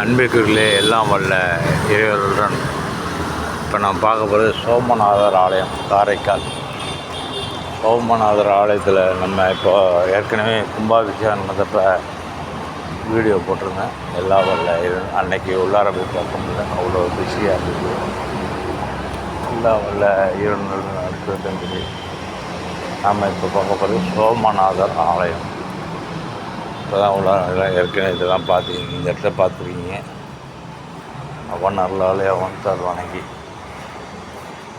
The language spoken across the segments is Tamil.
அன்பிற்குள்ளே எல்லாம் வல்ல இறைவர்களுடன் இப்போ நான் பார்க்க போகிறது சோமநாதர் ஆலயம் காரைக்கால். சோமநாதர் ஆலயத்தில் நம்ம இப்போ ஏற்கனவே கும்பாபிஷேகம் நடந்தப்ப வீடியோ போட்டிருந்தேன். எல்லா வல்ல அன்னைக்கு உள்ளார போய் பார்க்க முடியல அவ்வளோ பிஸியாக இருந்தது. எல்லா வல்ல இருநூறு அடுத்தது நாம் இப்போ பார்க்க போகிறது சோமநாதர் ஆலயம். இப்போ தான் உள்ளார ஏற்கனவே இதெல்லாம் பார்த்துருக்கீங்க இந்த இடத்துல பார்த்துருக்கீங்க. ಅವನ ಅಲ್ಲಾಲೆ ಅವಂತ ವಣಗಿ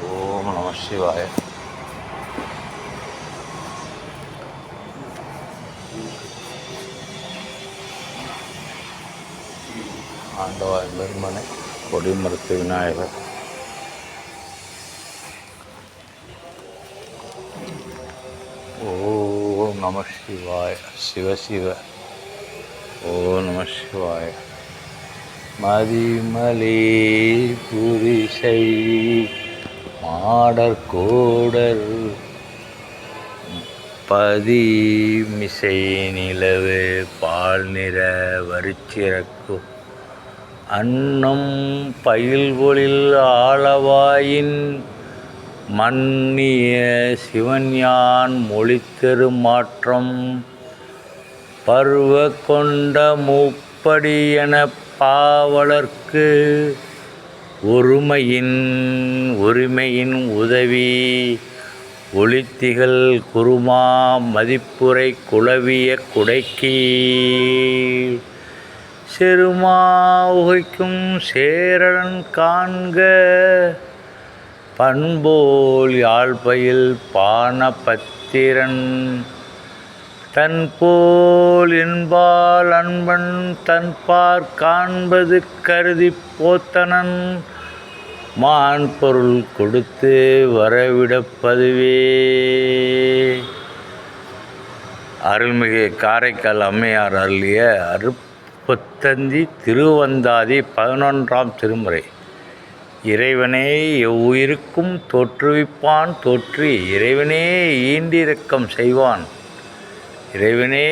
ಓಂ ನಮಃ ಶಿವಾಯ ಆಂಡವ ಬೆರ್ಮನೆ ಕೊಡಿಮರತಿ ವಿನಾಯಕ ಓಂ ನಮಃ ಶಿವಾಯ ಶಿವ ಶಿವ ಓಂ ನಮಃ ಶಿವಾಯ மதிமலே புரிசை மாடற்கோடர் பதிமிசை நிலவு பால் நிற வரிச்சிறக்கும் அன்னம் பயில்வொழில் ஆளவாயின் மன்னிய சிவன்யான் மொழித்தெரு மாற்றம் பருவ கொண்ட மூப்படி எனப் பாவலர்க்கு ஒருமையின் உரிமையின் உதவி ஒளித்திகள் குருமா மதிப்புரை குளவிய குடைக்கி. செருமா உகைக்கும் சேரன் காண்க பண்போல் யாழ்பயில் பானபத்திரன். தன்போல் என்பால் அன்பன் தன்பார் காண்பது கருதி போத்தனன். மான் பொருள் கொடுத்து வரவிடப்பதுவே அருள்மிகு காரைக்கால் அம்மையார் அருளிய அருப்பத்தந்தி திருவந்தாதி பதினொன்றாம் திருமுறை. இறைவனே எவ்வுயிருக்கும் தோற்றுவிப்பான் தோற்றி இறைவனே ஈண்டிரக்கம் செய்வான். இறைவனே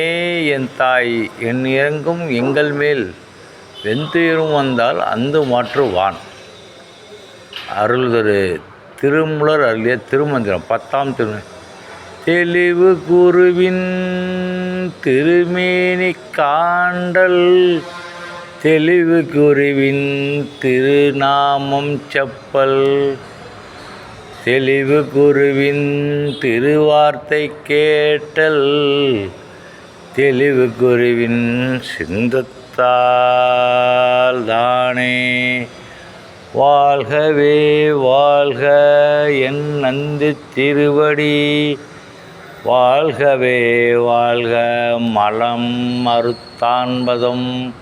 என் தாய் என் இறங்கும் எங்கள் மேல் வெந்துயிரும் வந்தால் அந்து மாற்றுவான் அருள்தரு திருமுலர் அருளிய திருமந்திரம் பத்தாம் திரு தெளிவு குருவின் திருமேனி காண்டல் தெளிவு குருவின் திருநாமம் செப்பல். தெளிவு குருவின் திருவார்த்தை கேட்டல். தெளிவு குருவின் சிந்தத்தால் தானே. வாழ்கவே வாழ்க என் நந்தி திருவடி. வாழ்கவே வாழ்க மலம் மறுத்தான்பதம்.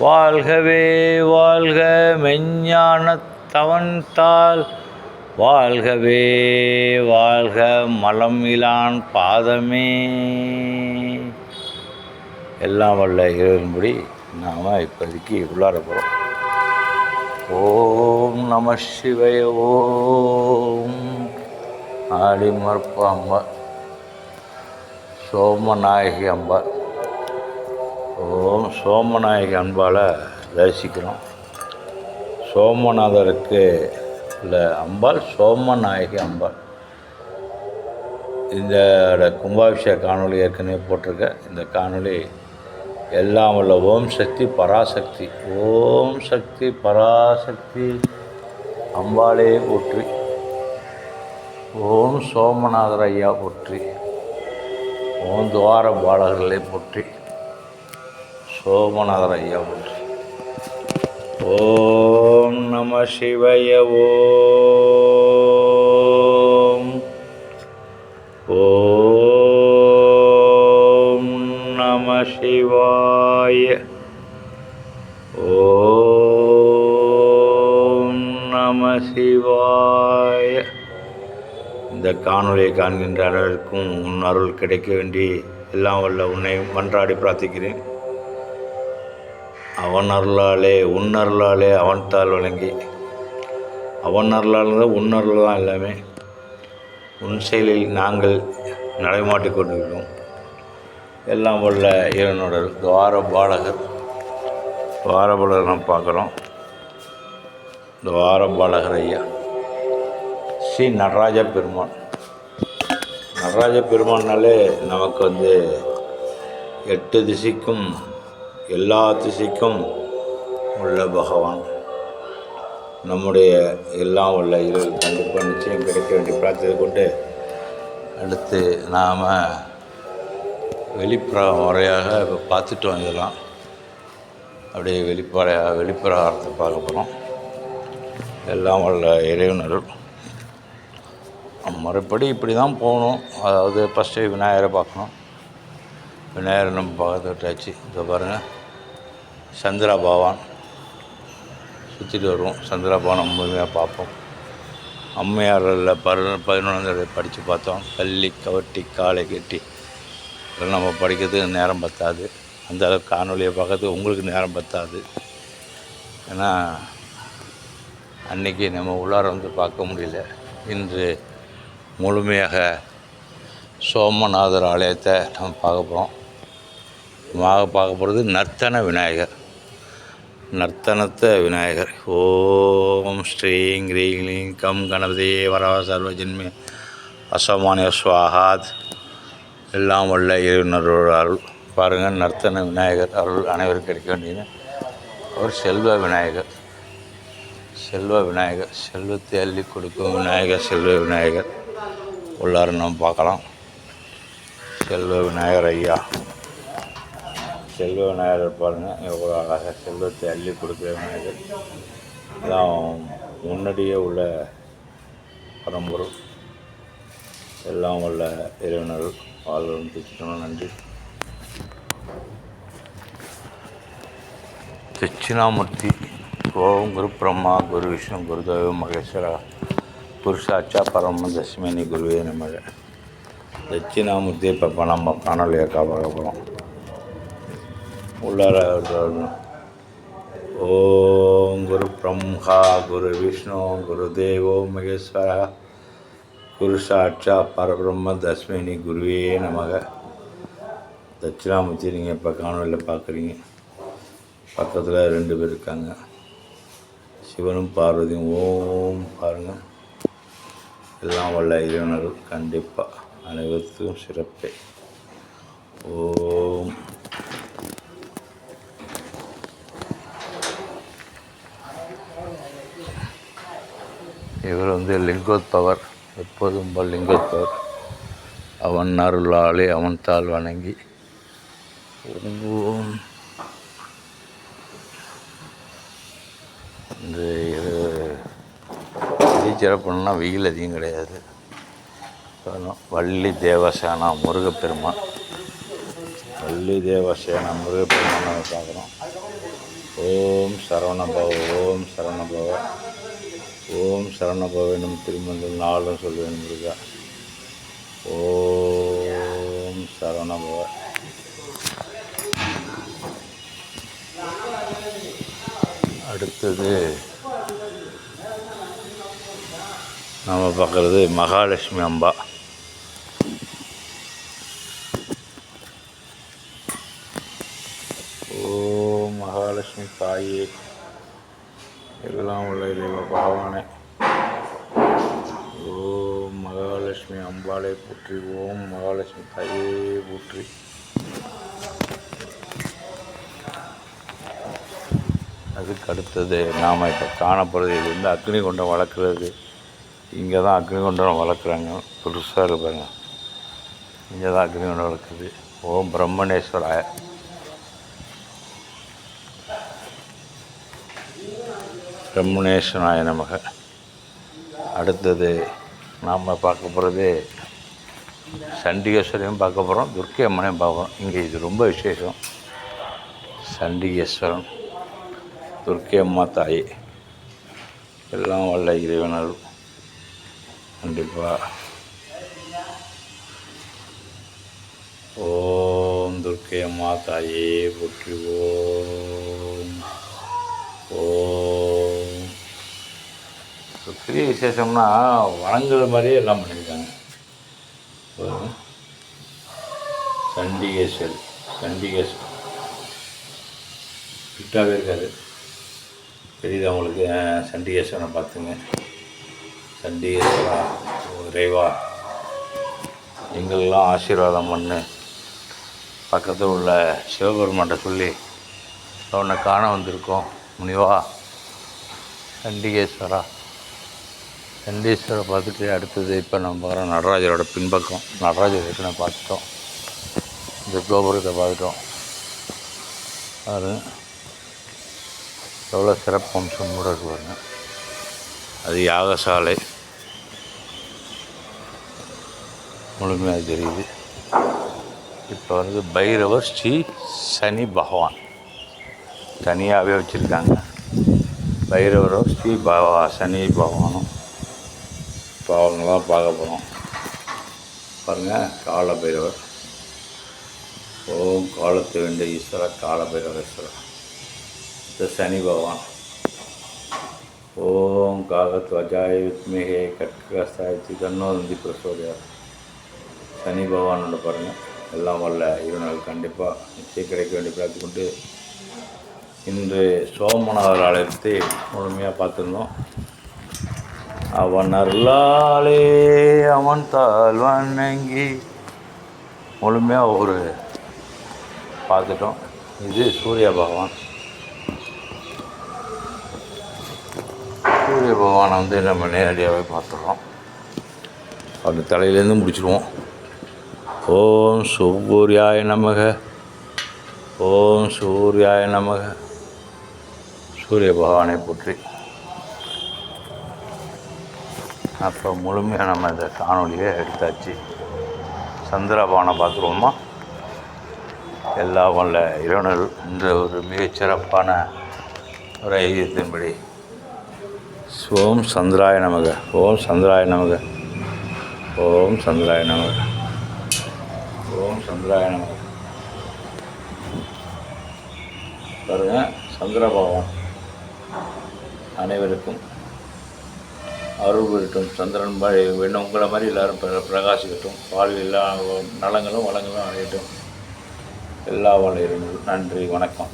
வாழ்கவே வாழ்க மெஞ்ஞானத் தவன்தாள் வாழ்கவே வாழ்க மலம் இலான் பாதமே. எல்லாம் வல்ல இறைவன்படி நாம் இப்போதைக்கு உள்ளார போகிறோம் ஓம் நம சிவய ஓம் ஆடிமற்ப அம்ப சோமநாயகி அம்பா. ஓம் சோமநாயகி அன்பால் தரிசிக்கிறோம் சோமநாதருக்கு இல்லை அம்பாள் சோமநாயகி அம்பாள். இந்த கும்பாபிஷேக காணொளி ஏற்கனவே போட்டிருக்க. இந்த காணொளி எல்லாம் உள்ள ஓம் சக்தி பராசக்தி. ஓம் சக்தி பராசக்தி. அம்பாளே போற்றி. ஓம் சோமநாதர் ஐயா போற்றி. ஓம் துவார பாலகர்களே போற்றி. சோமநாதர் ஐயா போற்றி. ஓம் நம சிவய ஓம் ஓம் நம சிவாய ஓம் நம சிவாய இந்த காணொலியை காண்கின்ற அனைவருக்கும் உன் அருள் கிடைக்க வேண்டி எல்லாம் வல்ல உன்னை மன்றாடி பிரார்த்திக்கிறேன். அவன் அருளாலே உன் அருளாலே அவன் தாள் வழங்கி அவன் அருளால் தான் உன் அருள் தான் எல்லாமே. உன் செயலில் நாங்கள் நடைமாட்டி கொண்டிருக்கிறோம். எல்லாம் உள்ள இவனோட துவார பாலகர் துவார பாலகர் நம்ம பார்க்குறோம். துவார பாலகர் ஐயா. ஸ்ரீ நடராஜ பெருமான். நடராஜ பெருமான்னாலே நமக்கு வந்து எட்டு திசைக்கும் எல்லா திசைக்கும் உள்ள பகவான். நம்முடைய எல்லாம் உள்ள இருள் கண்டிப்பாக நிச்சயம் கிடைக்க வேண்டிய பிரார்த்தனை கொண்டு அடுத்து நாம் வெளிப்புற முறையாக இப்போ பார்த்துட்டோம் இதெல்லாம் அப்படியே வெளிப்பட வெளிப்பிரகாரத்தை பார்க்க போகிறோம் எல்லாம் வல்ல இறைவனர்கள் மறுபடி இப்படி தான் போகணும். அதாவது ஃபஸ்ட்டு விநாயகரை பார்க்கணும். விநாயகரை நம்ம பார்த்துட்டாச்சு விட்டாச்சு பாருங்கள் சந்திரா பவான் சுற்றிட்டு வருவோம். சந்திரா பவான் முழுமையாக பார்ப்போம். அம்மையாரில் பரு பதினொன்றாம் படித்து பார்த்தோம். கள்ளி கவட்டி காலை கட்டி. இதெல்லாம் நம்ம படிக்கிறதுக்கு நேரம் பத்தாது. அந்த அளவுக்கு காணொலியை பார்க்கறதுக்கு உங்களுக்கு நேரம் பத்தாது. ஏன்னா அன்றைக்கி நம்ம உள்ளார வந்து பார்க்க முடியல. இன்று முழுமையாக சோமநாதர் ஆலயத்தை நம்ம பார்க்க போகிறோம் பார்க்க போகிறது நர்த்தன விநாயகர். நர்த்தனத்த விநாயகர். ஓம் ஸ்ரீங் ஹ்ரீங் கம் கணபதே வரவ சர்வஜன்மி அசமானிய சுவாகாத் எல்லாம் உள்ள இறைவனரோட அருள். பாருங்கள் நர்த்தன விநாயகர் அருள் அனைவருக்கும் கிடைக்க வேண்டியது. அவர் செல்வ விநாயகர். செல்வ விநாயகர். செல்வத்தை அள்ளி கொடுக்கும் விநாயகர் செல்வ விநாயகர். உள்ளார நம்ம பார்க்கலாம். செல்வ விநாயகர் ஐயா. செல்வ விநாயகர் பாருங்கள் எவ்வளோ அழகாக செல்வத்தை அள்ளி கொடுக்குற விநாயகர் எல்லாம் முன்னாடியே உள்ள பரம்பொருள் எல்லாம் உள்ள இறைவனர் வாழ்வரும் திச்சிட்டோம் நன்றி. தட்சிணாமூர்த்தி ஓம் குரு பிரம்மா குரு விஷ்ணு குருதேவ மகேஸ்வரா புருஷாச்சா பரம தஸ்மினி குருவே நமக தட்சிணாமூர்த்தி இப்போ நம்ம காணொலியை பார்க்க போகிறோம் உள்ளார ஓம் குரு பிரம்மா குரு விஷ்ணு குரு தேவோ மகேஸ்வர. குரு சாட்சா பரபிரம்ம தஸ்மினி குருவே நமக. தட்சிணாமூர்த்தி நீங்கள் இப்போ காணொலியில் பார்க்குறீங்க பக்கத்தில் ரெண்டு பேர் இருக்காங்க. சிவனும் பார்வதியும் ஓம் பாருங்கள் எல்லாம் வல்ல இறைவனர் கண்டிப்பாக அனைவருக்கும் சிறப்பே. ஓம். இவர் வந்து லிங்கோத்பவர் எப்போதும் போல் லிங்கோத்பவர். அவன் அருளாலே அவன் தாள் வணங்கி இந்த இது சிறப்புன்னா வெயில் அதிகம் கிடையாது. வள்ளி தேவசேனா முருகப்பெருமான். வள்ளி தேவசேனா முருகப்பெருமான் பார்க்குறோம். ஓம் சரவணபவ ஓம் சரவணபவ. ஓம் சரணபவ எனும் திருமந்தல் நாளும் சொல்வேன் முருகா. ஓம் சரணபவ அடுத்தது நம்ம பார்க்குறது மகாலட்சுமி அம்பா. ஓம் மகாலட்சுமி தாயே. எல்லாம் உள்ள இறைவ பகவானே ஓம் மகாலட்சுமி அம்பாளை போற்றி ஓம் மகாலட்சுமி தாயே போற்றி அதுக்கு அடுத்தது நாம் இப்போ காணப்படுறது இது வந்து அக்னி குண்டம் வளர்க்குறது. இங்கே தான் அக்னி குண்டம் வளர்க்குறாங்க புதுசாக இருப்பாங்க இங்கே தான் அக்னி குண்டம் வளர்க்குது. ஓம் பிரம்மணேஸ்வராய. பிரம்மணேஸ்வராய நமக. அடுத்தது நாம் பார்க்க போகிறது சண்டிகேஸ்வரையும் பார்க்க போகிறோம் துர்க்கை அம்மனையும் பார்க்குறோம் இங்கே இது ரொம்ப விசேஷம். சண்டிகேஸ்வரன் துர்க்கை அம்மா தாய் எல்லாம் வல்ல இறைவனர் கண்டிப்பாக. ஓம் துர்க்கை அம்மா தாயே போற்றி ஓம். ஓம். பெரிய விசேஷம்னா வணங்குற மாதிரியே எல்லாம் பண்ணியிருக்காங்க பாருங்க. சண்டிகேஸ்வர் சண்டிகேஸ்வர் ஃபிட்டாகவே இருக்காது. தெரியுது அவங்களுக்கு அஹ், சண்டிகேஸ்வரனை பார்த்துங்க. சண்டிகேஸ்வரா இறைவா. எங்களெல்லாம் ஆசீர்வாதம் பண்ணு. பக்கத்தில் உள்ள சிவபெருமான்கிட்ட சொல்லி உன்னை காண வந்திருக்கோம். முனிவா சண்டிகேஸ்வரா. சண்டீஸ்வரை பார்த்துட்டு அடுத்தது இப்போ நம்ம வர நடராஜரோட பின்பக்கம். நடராஜர் ஏற்கனவே பார்த்துட்டோம். இந்த கோபுரத்தை பார்த்துட்டோம். அது எவ்வளோ சிறப்பு அம்சம் கூட இருக்கு பாருங்க. அது யாகசாலை. முழுமையாக தெரியுது. இப்போ வந்து பைரவர் ஸ்ரீ சனி பகவான். தனியாகவே வச்சுருக்காங்க. பைரவரோ ஸ்ரீ பகவா சனி பகவானும். இப்போ அவங்களாம் பார்க்க போகிறோம் பாருங்கள் கால பைரவர். ஓம் காலத்து வேண்ட ஈஸ்வர காலபைரவேஸ்வரர். இந்த சனி பகவான். ஓம் காகத்வஜாய வித்மிகே கட்கஸ்தாயத்தி கண்ணோதந்தி பிரசோதியார் சனி பகவானோட பாருங்கள் எல்லாம் வரல இருநாள் கண்டிப்பாக நிச்சயம் கிடைக்க வேண்டிய பிரார்த்தி கொண்டு இன்று சோமநாதர் ஆலயத்தை முழுமையாக பார்த்துருந்தோம். அவன் அருளாலே அவன் தாழ் வணங்கி முழுமையாக ஒரு பார்த்துட்டோம். இது சூரிய பகவான். சூரிய பகவானை வந்து நம்ம நேரடியாகவே பார்த்துடுறோம். அப்படி தலையிலேருந்து முடிச்சிடுவோம். ஓம் சூர்யாய நமக. ஓம் சூர்யாய நமக. சூரிய பகவானை போற்றி. அப்புறம் முழுமையாக நம்ம இந்த காணொலியை எடுத்தாச்சு. சந்திரபானை பார்த்துருவோமா? எல்லாம் வல்ல இறைவனர் என்ற ஒரு மிகச்சிறப்பான ஒரு ஐதியத்தின்படி ஓம் சந்திராய நமக ஓம் சந்திராய நமக ஓம் சந்திராய நமக ஓம் சந்திராய நமக. பாருங்க சந்திர பகவான் அனைவருக்கும் அருள் புரியட்டும் சந்திரன் மாதிரி உங்களை மாதிரி எல்லோரும் பிர பிரகாசிக்கட்டும் வாழ்வில் எல்லா நலங்களும் வளங்களும் அடையட்டும். எல்லா வளையரும் நன்றி வணக்கம்.